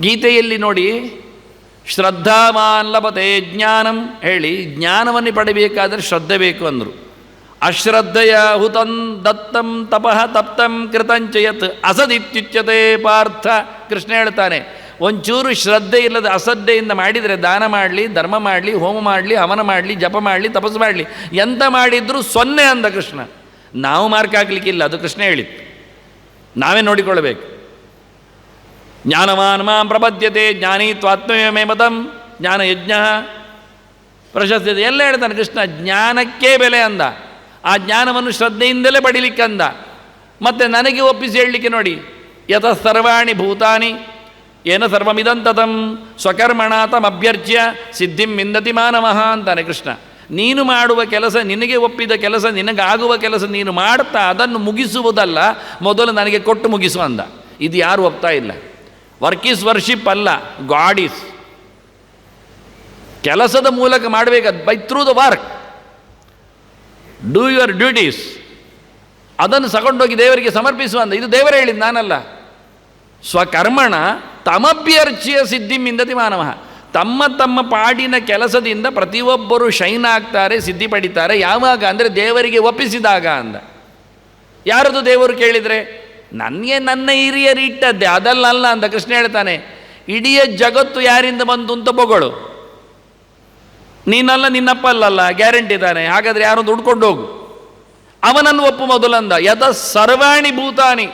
ಗೀತೆಯಲ್ಲಿ ನೋಡಿ ಶ್ರದ್ಧಾವಾನ್ ಲಭತೆ ಜ್ಞಾನಂ ಹೇಳಿ, ಜ್ಞಾನವನ್ನು ಪಡಿಬೇಕಾದರೆ ಶ್ರದ್ಧೆ ಬೇಕು ಅಂದರು. ಅಶ್ರದ್ಧೆಯ ಹುತಂ ದತ್ತಂ ತಪಃ ತಪ್ತಂ ಕೃತಂಚಯತ್ ಅಸದಿತ್ಯುಚ್ಯತೆ ಪಾರ್ಥ ಕೃಷ್ಣ ಹೇಳ್ತಾನೆ, ಒಂಚೂರು ಶ್ರದ್ಧೆ ಇಲ್ಲದ ಅಸಡ್ಡೆಯಿಂದ ಮಾಡಿದರೆ ದಾನ ಮಾಡಲಿ, ಧರ್ಮ ಮಾಡಲಿ, ಹೋಮ ಮಾಡಲಿ, ಹವನ ಮಾಡಲಿ, ಜಪ ಮಾಡಲಿ, ತಪಸ್ಸು ಮಾಡಲಿ, ಎಂತ ಮಾಡಿದರೂ ಸೊನ್ನೆ ಅಂದ ಕೃಷ್ಣ. ನಾವು ಮಾರ್ಕ್ ಆಗಲಿಕ್ಕಿಲ್ಲ ಅದು ಕೃಷ್ಣ ಹೇಳಿತ್ತು ನಾವೇ ನೋಡಿಕೊಳ್ಬೇಕು ಜ್ಞಾನವಾನ್ ಮಾಂ ಪ್ರಬದ್ಯತೆ ಜ್ಞಾನಿ ತ್ವಾತ್ಮಯಮೇ ಮತಂ ಜ್ಞಾನ ಯಜ್ಞ ಪ್ರಶಸ್ತಿ ಎಲ್ಲ ಹೇಳ್ತಾನೆ ಕೃಷ್ಣ, ಜ್ಞಾನಕ್ಕೇ ಬೆಲೆ ಅಂದ. ಆ ಜ್ಞಾನವನ್ನು ಶ್ರದ್ಧೆಯಿಂದಲೇ ಪಡಿಲಿಕ್ಕಂದ. ಮತ್ತೆ ನನಗೆ ಒಪ್ಪಿಸಿ ಹೇಳಲಿಕ್ಕೆ ನೋಡಿ. ಯತ ಸರ್ವಾಣಿ ಭೂತಾನಿ, ಏನ ಸರ್ವಮಿದಂತತಂ ಸ್ವಕರ್ಮಣ ತಮಭ್ಯರ್ಚ್ಯ ಸಿದ್ಧಿಂ ವಿಂದತಿ ಮಾನವಃ ಅಂತಾನೆ ಕೃಷ್ಣ. ನೀನು ಮಾಡುವ ಕೆಲಸ ನಿನಗೆ ಒಪ್ಪಿದ ಕೆಲಸ, ನಿನಗಾಗುವ ಕೆಲಸ ನೀನು ಮಾಡ್ತಾ ಅದನ್ನು ಮುಗಿಸುವುದಲ್ಲ, ಮೊದಲು ನನಗೆ ಕೊಟ್ಟು ಮುಗಿಸು ಅಂದ. ಇದು ಯಾರು ಒಪ್ತಾ ಇಲ್ಲ. ವರ್ಕ್ ಈಸ್ ವರ್ಷಿಪ್ ಅಲ್ಲ ಗಾಡ್ ಈಸ್ ಕೆಲಸದ ಮೂಲಕ ಮಾಡಬೇಕು by through the work. Do your duties ಅದನ್ನು ತಗೊಂಡೋಗಿ ದೇವರಿಗೆ ಸಮರ್ಪಿಸುವ ಅಂತ ಇದು ದೇವರೇ ಹೇಳಿದ್ದು, ನಾನಲ್ಲ. ಸ್ವಕರ್ಮಣ ತಮಭ್ಯರ್ಚ್ಯ ಸಿದ್ಧಿಮಿಂದತಿ ಮಾನವ. ತಮ್ಮ ತಮ್ಮ ಪಾಡಿನ ಕೆಲಸದಿಂದ ಪ್ರತಿಯೊಬ್ಬರು ಶೈನ್ ಆಗ್ತಾರೆ, ಸಿದ್ಧಿ ಪಡಿತಾರೆ. ಯಾವಾಗ ಅಂದರೆ ದೇವರಿಗೆ ಒಪ್ಪಿಸಿದಾಗ ಅಂದ. ಯಾರದು ದೇವರು ಕೇಳಿದರೆ, ನನಗೆ ನನ್ನ ಹಿರಿಯರು ಅದಲ್ಲಲ್ಲ ಅಂತ ಕೃಷ್ಣ ಹೇಳ್ತಾನೆ, ಇಡೀ ಜಗತ್ತು ಯಾರಿಂದ ಬಂತು ಅಂತ ಬೊಗಳು. ನೀನಲ್ಲ ನಿನ್ನಪ್ಪ ಅಲ್ಲಲ್ಲ, ಗ್ಯಾರಂಟಿ ಇದ್ದಾನೆ. ಹಾಗಾದ್ರೆ ಯಾರೊಂದು ಹುಡ್ಕೊಂಡು ಹೋಗು? ಅವನನ್ನು ಒಪ್ಪು ಮೊದಲಂದ. ಯಥ ಸರ್ವಾಣಿ ಭೂತಾನಿ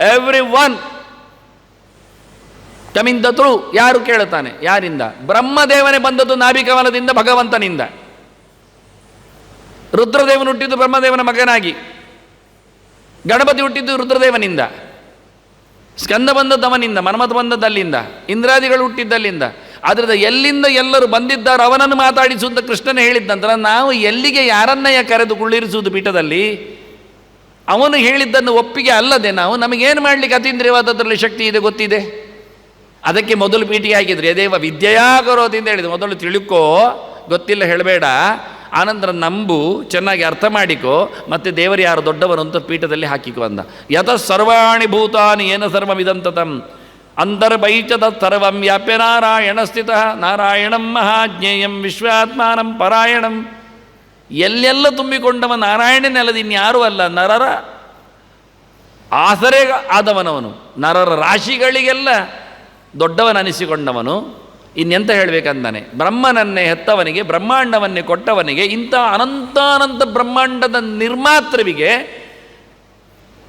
ಎವ್ರಿ ಒನ್ ಕಮಿಂದ ತ್ರೂ ಯಾರು ಕೇಳುತ್ತಾನೆ? ಯಾರಿಂದ? ಬ್ರಹ್ಮದೇವನೇ ಬಂದದ್ದು ನಾಭಿಕಮಲದಿಂದ ಭಗವಂತನಿಂದ. ರುದ್ರದೇವನು ಹುಟ್ಟಿದ್ದು ಬ್ರಹ್ಮದೇವನ ಮಗನಾಗಿ. ಗಣಪತಿ ಹುಟ್ಟಿದ್ದು ರುದ್ರದೇವನಿಂದ. ಸ್ಕಂದ ಬಂದದ್ದು ಅವನಿಂದ, ಮನ್ಮಥ ಬಂದದ್ದಲ್ಲಿಂದ ಇಂದ್ರಾದಿಗಳು ಹುಟ್ಟಿದ್ದಲ್ಲಿಂದ. ಆದ್ದರಿಂದ ಎಲ್ಲಿಂದ ಎಲ್ಲರೂ ಬಂದಿದ್ದಾರೋ ಅವನನ್ನು ಮಾತಾಡಿಸುವಂತ ಕೃಷ್ಣನೇ ಹೇಳಿದ್ದಂತರ ನಾವು ಎಲ್ಲಿಗೆ ಯಾರನ್ನಯ್ಯ ಕರೆದು ಕುಳ್ಳಿರಿಸುವುದು ಪೀಠದಲ್ಲಿ? ಅವನು ಹೇಳಿದ್ದನ್ನು ಒಪ್ಪಿಗೆ ಅಲ್ಲದೆ ನಾವು ನಮಗೇನು ಮಾಡಲಿಕ್ಕೆ ಅತೀಂದ್ರಿಯವಾದದ್ರಲ್ಲಿ ಶಕ್ತಿ ಇದೆ, ಗೊತ್ತಿದೆ? ಅದಕ್ಕೆ ಮೊದಲು ಪೀಠಿಗೆ ಹಾಕಿದರೆ ಯದೇವ ವಿದ್ಯೆಯಾ ಅಂತ ಹೇಳಿದ್ರು ಮೊದಲು ತಿಳುಕೋ, ಗೊತ್ತಿಲ್ಲ, ಹೇಳಬೇಡ. ಆನಂತರ ನಂಬು, ಚೆನ್ನಾಗಿ ಅರ್ಥ ಮಾಡಿಕೋ, ಮತ್ತೆ ದೇವರು ಯಾರು ದೊಡ್ಡವರು ಅಂತ ಪೀಠದಲ್ಲಿ ಹಾಕಿಕೋ ಅಂದ. ಯತ ಸರ್ವಾಣಿ ಭೂತಾನಿ ಏನ ಸರ್ವಮಿದಂತತಂ. ಅಂತರ್ಬೈಚದ ಸರ್ವಂ ವ್ಯಾಪ್ಯ ನಾರಾಯಣ ಸ್ಥಿತ ನಾರಾಯಣಂ ಮಹಾಜ್ಞೇಯಂ ವಿಶ್ವಾತ್ಮಾನಂ ಪರಾಯಣಂ ಎಲ್ಲೆಲ್ಲ ತುಂಬಿಕೊಂಡವ ನಾರಾಯಣನೆಲ್ಲದ ಇನ್ಯಾರೂ ಅಲ್ಲ, ನರರ ಆಸರೆ ಆದವನವನು. ನರರ ರಾಶಿಗಳಿಗೆಲ್ಲ ದೊಡ್ಡವನನಿಸಿಕೊಂಡವನು ಇನ್ನೆಂತ ಹೇಳಬೇಕಂದಾನೆ, ಬ್ರಹ್ಮನನ್ನೇ ಹೆತ್ತವನಿಗೆ, ಬ್ರಹ್ಮಾಂಡವನ್ನೇ ಕೊಟ್ಟವನಿಗೆ, ಇಂಥ ಅನಂತಾನಂತ ಬ್ರಹ್ಮಾಂಡದ ನಿರ್ಮಾತೃವಿಗೆ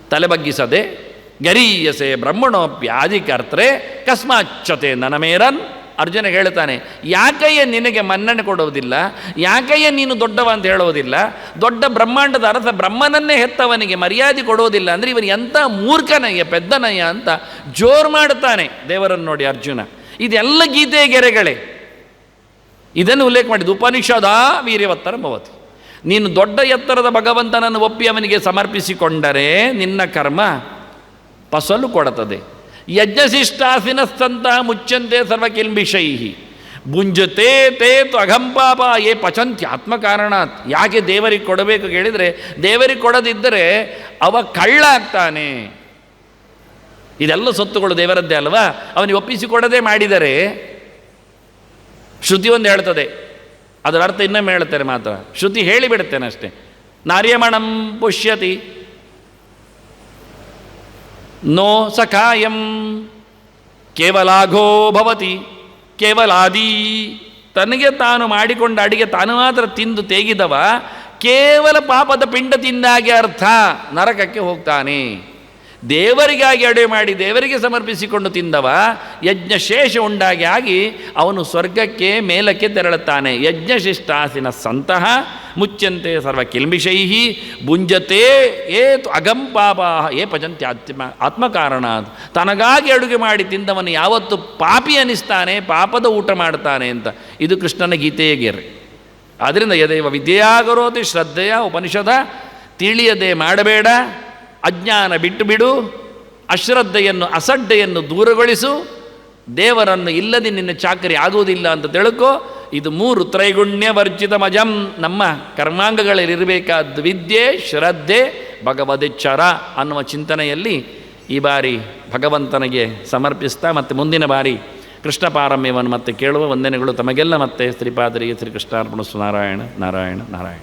ತಲೆ ಬಗ್ಗಿಸದೆ ಬ್ರಹ್ಮಣೋಪ್ಯಾದಿ ಕರ್ತ್ರೆ ಕಸ್ಮಾಚ್ಚತೆ ನನಮೇರನ್. ಅರ್ಜುನ ಹೇಳ್ತಾನೆ, ಯಾಕಯ್ಯ ನಿನಗೆ ಮನ್ನಣೆ ಕೊಡುವುದಿಲ್ಲ ಯಾಕಯ್ಯ ನೀನು ದೊಡ್ಡವ ಅಂತ ಹೇಳುವುದಿಲ್ಲ ದೊಡ್ಡ ಬ್ರಹ್ಮಾಂಡದ ಅರ್ಥ ಬ್ರಹ್ಮನನ್ನೇ ಹೆತ್ತವನಿಗೆ ಮರ್ಯಾದೆ ಕೊಡುವುದಿಲ್ಲ ಅಂದರೆ ಇವನು ಎಂಥ ಮೂರ್ಖನಯ್ಯ, ಪೆದ್ದನಯ್ಯ ಅಂತ ಜೋರು ಮಾಡುತ್ತಾನೆ ದೇವರನ್ನು ನೋಡಿ ಅರ್ಜುನ. ಇದೆಲ್ಲ ಗೀತೆಯ ಗೆರೆಗಳೇ. ಇದನ್ನು ಉಲ್ಲೇಖ ಮಾಡಿದ್ದು ಉಪನಿಷದ ವೀರ್ಯವತ್ತರ ಭವತಿ. ನೀನು ದೊಡ್ಡ ಎತ್ತರದ ಭಗವಂತನನ್ನು ಒಪ್ಪಿ ಅವನಿಗೆ ಸಮರ್ಪಿಸಿಕೊಂಡರೆ ನಿನ್ನ ಕರ್ಮ ಫಸಲು ಕೊಡುತ್ತದೆ. ಯಜ್ಞಶಿಷ್ಟಾಸಿನಸ್ತಂತಹ ಮುಚ್ಚಂತೆ ಸರ್ವಕಿಲ್ಬಿಷೈ ಬುಂಜತೆ ತೇ ತು ಅಘಂಪಾಪ ಏ ಪಚಂತಿ ಆತ್ಮಕಾರಣಾತ್. ಯಾಕೆ ದೇವರಿಗೆ ಕೊಡಬೇಕು ಕೇಳಿದರೆ, ದೇವರಿಗೆ ಕೊಡದಿದ್ದರೆ ಅವ ಕಳ್ಳ ಆಗ್ತಾನೆ ಇದೆಲ್ಲ ಸೊತ್ತುಗಳು ದೇವರದ್ದೇ ಅಲ್ವಾ? ಅವನಿಗೆ ಒಪ್ಪಿಸಿಕೊಡದೆ ಮಾಡಿದರೆ ಶ್ರುತಿ ಒಂದು ಹೇಳ್ತದೆ. ಅದರ ಅರ್ಥ ಇನ್ನೊಮ್ಮೆ ಹೇಳ್ತಾರೆ ಮಾತ್ರ. ಶ್ರುತಿ ಹೇಳಿಬಿಡುತ್ತೇನೆ ಅಷ್ಟೇ. ನಾರ್ಯಮಣಂ ಪುಷ್ಯತಿ. ನೋ ಸಖಾಯಂ. ಕೇವಲಾಘೋ ಭವತಿ, ಕೇವಲಾದಿ. ತನಗೆ ತಾನು ಮಾಡಿಕೊಂಡ ಅಡಿಗೆ ತಾನು ಮಾತ್ರ ತಿಂದು ತೇಗಿದವ, ಕೇವಲ ಪಾಪದ ಪಿಂಡ ತಿಂದಾಗೆ ಅರ್ಥ ನರಕಕ್ಕೆ ಹೋಗ್ತಾನೆ. ದೇವರಿಗಾಗಿ ಅಡುಗೆ ಮಾಡಿ ದೇವರಿಗೆ ಸಮರ್ಪಿಸಿಕೊಂಡು ತಿಂದವ ಯಜ್ಞ ಶೇಷ ಉಂಡಾಗಿ ಆಗಿ ಅವನು ಸ್ವರ್ಗಕ್ಕೆ, ಮೇಲಕ್ಕೆ ತೆರಳುತ್ತಾನೆ. ಯಜ್ಞಶಿಷ್ಟಾಸಿನ ಸಂತಹ ಮುಚ್ಚಂತೆ ಸರ್ವ ಕಿಲ್ಬಿಷೈ ಭುಂಜತೆ ಏ ಅಗಂಪಾಪ ಏ ಪಜಂತಿ ಆತ್ಮ, ಆತ್ಮಕಾರಣ. ತನಗಾಗಿ ಅಡುಗೆ ಮಾಡಿ ತಿಂದವನು ಯಾವತ್ತು ಪಾಪಿ ಅನಿಸ್ತಾನೆ, ಪಾಪದ ಊಟ ಮಾಡ್ತಾನೆ ಅಂತ. ಇದು ಕೃಷ್ಣನ ಗೀತೆಯ ಗೆರೆ. ಆದ್ದರಿಂದ ಯದೈವ ವಿದ್ಯೆಯಾಗರೋತಿ ಶ್ರದ್ಧೆಯ ಉಪನಿಷದ, ತಿಳಿಯದೆ ಮಾಡಬೇಡ, ಅಜ್ಞಾನ ಬಿಟ್ಟು ಬಿಡು, ಅಶ್ರದ್ಧೆಯನ್ನು ಅಸಡ್ಡೆಯನ್ನು ದೂರಗೊಳಿಸು ದೇವರನ್ನು ಇಲ್ಲದೆ ನಿನ್ನ ಚಾಕರಿ ಆಗುವುದಿಲ್ಲ ಅಂತ ತಿಳ್ಕೊ. ಇದು ಮೂರು ತ್ರೈಗುಣ್ಯ ವರ್ಜಿತ ಮಜಂ. ನಮ್ಮ ಕರ್ಮಾಂಗಗಳಲ್ಲಿರಬೇಕಾದ ವಿದ್ಯೆ, ಶ್ರದ್ಧೆ ಭಗವದೆಚ್ಚರ ಅನ್ನುವ ಚಿಂತನೆಯಲ್ಲಿ ಈ ಬಾರಿ ಭಗವಂತನಿಗೆ ಸಮರ್ಪಿಸ್ತಾ ಮತ್ತು ಮುಂದಿನ ಬಾರಿ ಕೃಷ್ಣ ಪಾರಮ್ಯವನ್ನು ಮತ್ತೆ ಕೇಳುವ ವಂದನೆಗಳು ತಮಗೆಲ್ಲ ಮತ್ತೆ ಶ್ರೀಪಾದರಿಗೆ ಶ್ರೀಕೃಷ್ಣಾರ್ಪಣ ನಾರಾಯಣ ನಾರಾಯಣ ನಾರಾಯಣ.